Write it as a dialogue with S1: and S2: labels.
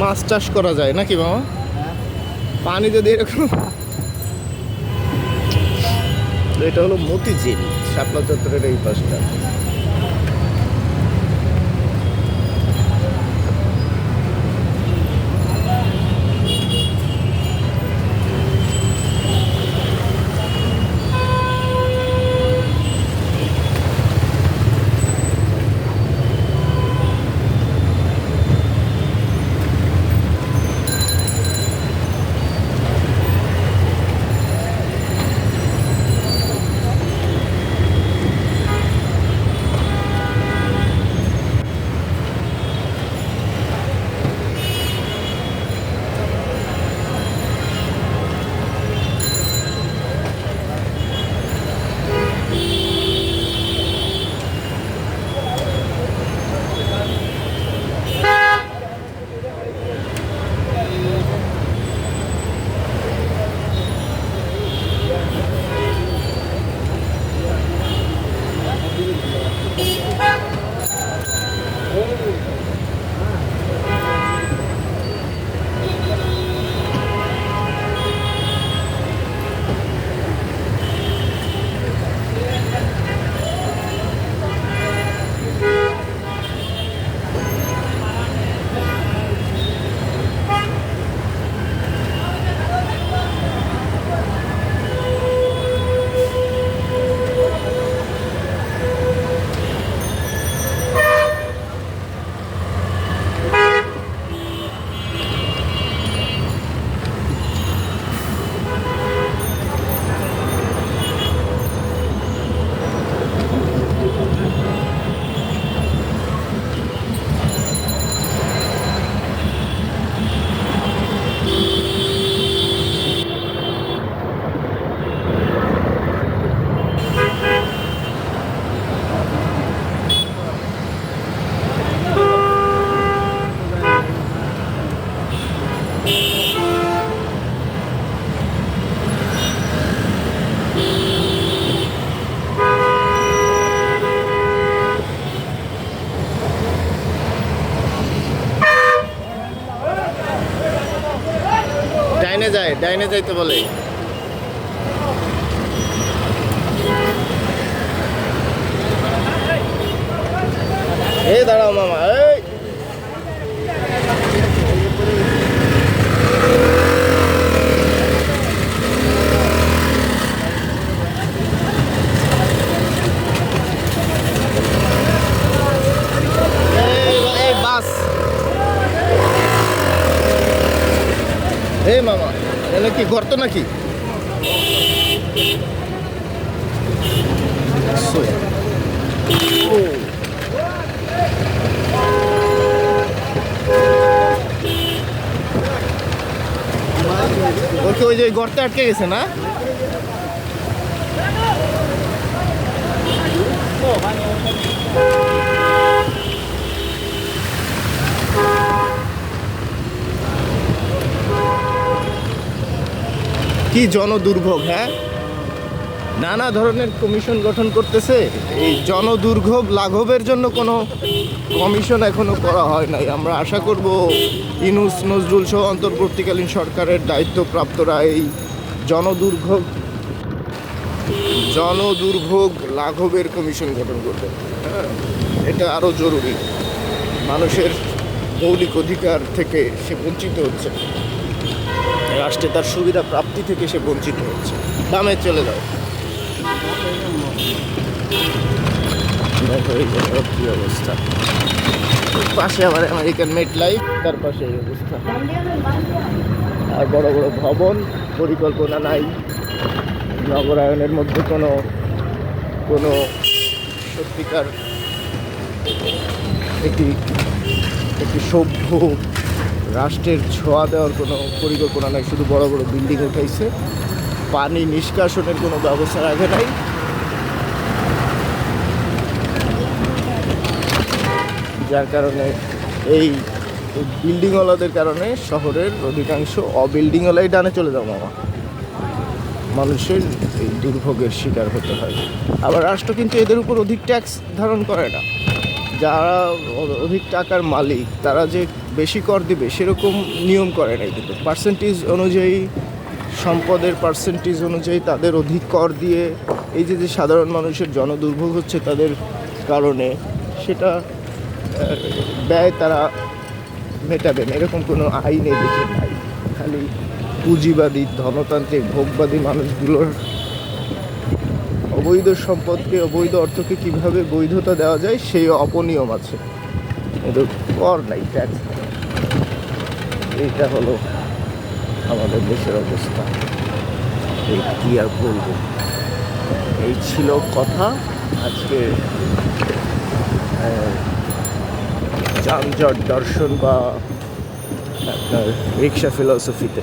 S1: মাছ চাষ করা যায়, নাকি বাবা পানি যদি এরকম। এটা হলো মতিঝিল, শাপলা চত্বরের এই পাশটা। ডাইনে যাইতে বলে। এই দাঁড়াও মামা এই। এই, এই এই কি গর্ত নাকি? ওকে ওই যে গর্তে আটকে গেছে না? কি জনদুর্ভোগ হ্যাঁ? নানা ধরনের কমিশন গঠন করতেছে। এই জনদুর্ভোগ লাঘবের জন্য কোনো কমিশন এখনও করা হয় নাই। আমরা আশা করব ইনুস নজরুল সহ অন্তর্বর্তীকালীন সরকারের দায়িত্বপ্রাপ্তরা এই জনদুর্ভোগ জনদুর্ভোগ লাঘবের কমিশন গঠন করবে হ্যাঁ এটা আরও জরুরি। মানুষের মৌলিক অধিকার থেকে সে বঞ্চিত হচ্ছে। রাষ্ট্রে তার সুবিধা প্রাপ্তি থেকে সে বঞ্চিত হচ্ছে। দামে চলে যাও। দেখো অবস্থা। পাশে আবার আমেরিকান মেট লাইফ তার পাশে এই অবস্থা। আর বড় বড় ভবন, পরিকল্পনা নাই। নগরায়নের মধ্যে কোনো কোনো সত্যিকার একটি একটি সভ্য রাষ্ট্রের ছোঁয়া দেওয়ার কোনো পরিকল্পনা নাই, শুধু বড় বড় বিল্ডিং উঠাইছে। পানি নিষ্কাশনের কোনো ব্যবস্থা রাখে নাই। যার কারণে এই বিল্ডিংওয়ালাদের কারণে শহরের অধিকাংশ অবিল্ডিংওয়ালাই ডানে চলে যাও মামা। মানুষের এই দুর্ভোগের শিকার হতে হয়। আবার রাষ্ট্র কিন্তু এদের উপর অধিক ট্যাক্স ধারণ করে না। যারা অধিক টাকার মালিক, তারা যে বেশি কর দিবে, সেরকম নিয়ম করে নাই কিন্তু। পার্সেন্টেজ অনুযায়ী, সম্পদের পার্সেন্টেজ অনুযায়ী তাদের অধিক কর দিয়ে, এই যে যে সাধারণ মানুষের জনদুর্ভোগ হচ্ছে তাদের কারণে, সেটা ব্যয় তারা মেটাবেন এরকম কোনো আইন দেশে নাই। খালি পুঁজিবাদী, ধনতান্ত্রিক, ভোগবাদী মানুষগুলোর অবৈধ সম্পদকে, অবৈধ অর্থকে কীভাবে বৈধতা দেওয়া যায়, সেই অপনিয়ম আছে। কর নাই ট্যাক্স এইটা হলো আমাদের দেশের অবস্থা। এই কি আর বলব? এই ছিল কথা। আজকে যানজট দর্শন বা আপনার রিক্সা ফিলসফিতে